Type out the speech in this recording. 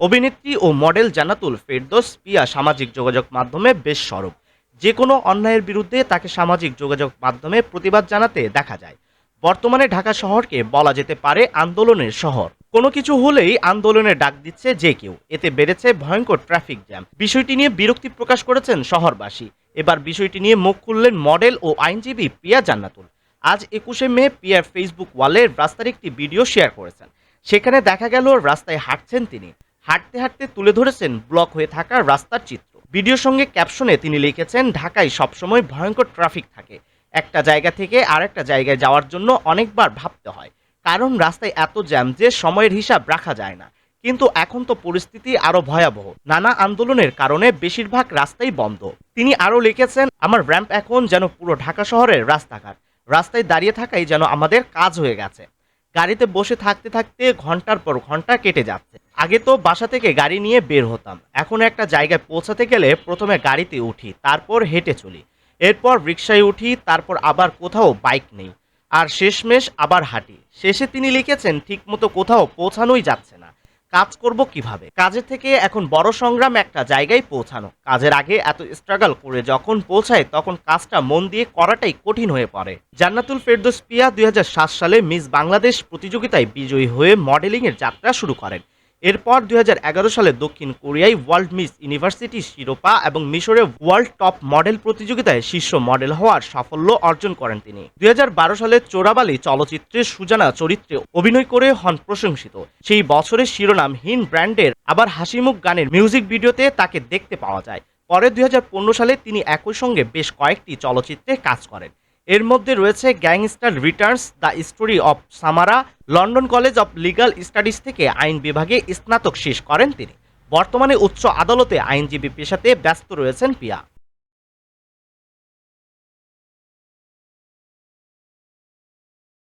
অভিনেত্রী ও মডেল জান্নাতুল ফেরদোস পিয়া সামাজিক যোগাযোগ মাধ্যমে বেশ সরব। যে কোনো অন্যায়ের বিরুদ্ধে তাকে সামাজিক যোগাযোগ মাধ্যমে প্রতিবাদ জানাতে দেখা যায়। বর্তমানে ঢাকা শহরকে বলা যেতে পারে আন্দোলনের শহর। কোনো কিছু হলেই আন্দোলনের ডাক দিচ্ছে যে কেউ। এতে বেড়েছে ভয়ঙ্কর ট্রাফিক জ্যাম। বিষয়টি নিয়ে বিরক্তি প্রকাশ করেছেন শহরবাসী। এবার বিষয়টি নিয়ে মুখ খুললেন মডেল ও আইনজীবী পিয়া জান্নাতুল। আজ একুশে মে পিয়ার ফেসবুক ওয়ালে রাস্তার একটি ভিডিও শেয়ার করেছেন। সেখানে দেখা গেল রাস্তায় হাঁটছেন তিনি। হাঁটতে হাঁটতে তুলে ধরেছেন ব্লক হয়ে থাকা রাস্তার চিত্র। ভিডিওর সঙ্গে ক্যাপশনে তিনি লিখেছেন, ঢাকায় সবসময় ভয়ঙ্কর ট্রাফিক থাকে। একটা জায়গা থেকে আরেকটা জায়গায় যাওয়ার জন্য অনেকবার ভাবতে হয়। কারণ রাস্তায় এত জ্যাম যে সময়ের হিসাব রাখা যায় না। কিন্তু এখন তো পরিস্থিতি আরও ভয়াবহ। নানা আন্দোলনের কারণে বেশিরভাগ রাস্তাই বন্ধ। তিনি আরও লিখেছেন, আমার র্যাম্প এখন যেন পুরো ঢাকা শহরের রাস্তাঘাট। রাস্তায় দাঁড়িয়ে থাকাই যেন আমাদের কাজ হয়ে গেছে। গাড়িতে বসে থাকতে থাকতে ঘণ্টার পর ঘণ্টা কেটে যাচ্ছে। আগে তো বাসা থেকে গাড়ি নিয়ে বের হতাম। এখন একটা জায়গায় পৌঁছাতে গেলে প্রথমে গাড়িতে উঠি, তারপর হেঁটে চলি। এরপর রিক্সায় উঠি, তারপর আবার কোথাও বাইক নেই। আর শেষমেশ আবার হাঁটি। শেষে তিনি লিখেছেন, ঠিকমতো কোথাও পৌঁছানোই যাচ্ছে না। কাজ করব কীভাবে? কাজের থেকে এখন বড় সংগ্রাম একটা জায়গায় পৌঁছানো। কাজের আগে এত স্ট্রাগল করে যখন পৌঁছায়, তখন কাজটা মন দিয়ে করাটাই কঠিন হয়ে পড়ে। জান্নাতুল ফেরদোস পিয়া দুই হাজার সাত সালে মিস বাংলাদেশ প্রতিযোগিতায় বিজয়ী হয়ে মডেলিং এর যাত্রা শুরু করেন। এরপর দুই হাজার এগারো সালে দক্ষিণ কোরিয়ায় ওয়ার্ল্ড মিস ইউনিভার্সিটি, শিরোপা এবং মিশরে ওয়ার্ল্ড টপ মডেল প্রতিযোগিতায় শীর্ষ মডেল হওয়ার সাফল্য অর্জন করেন তিনি। দুই হাজার বারো সালে চোরাবালি চলচ্চিত্রে সুজানা চরিত্রে অভিনয় করে হন প্রশংসিত। সেই বছরের শিরোনাম হিন ব্র্যান্ডের আবার হাসিমুখ গানের মিউজিক ভিডিওতে তাকে দেখতে পাওয়া যায়। পরে দুই হাজার পনেরো সালে তিনি একই সঙ্গে বেশ কয়েকটি চলচ্চিত্রে কাজ করেন। এর মধ্যে রয়েছে gangster returns, the story of Samara London college of legal studies থেকে আইন বিভাগে স্নাতক শেষ করেন তিনি। বর্তমানে উচ্চ আদালতে আইনজীবী পেশাতে ব্যস্ত রয়েছেন পিয়া।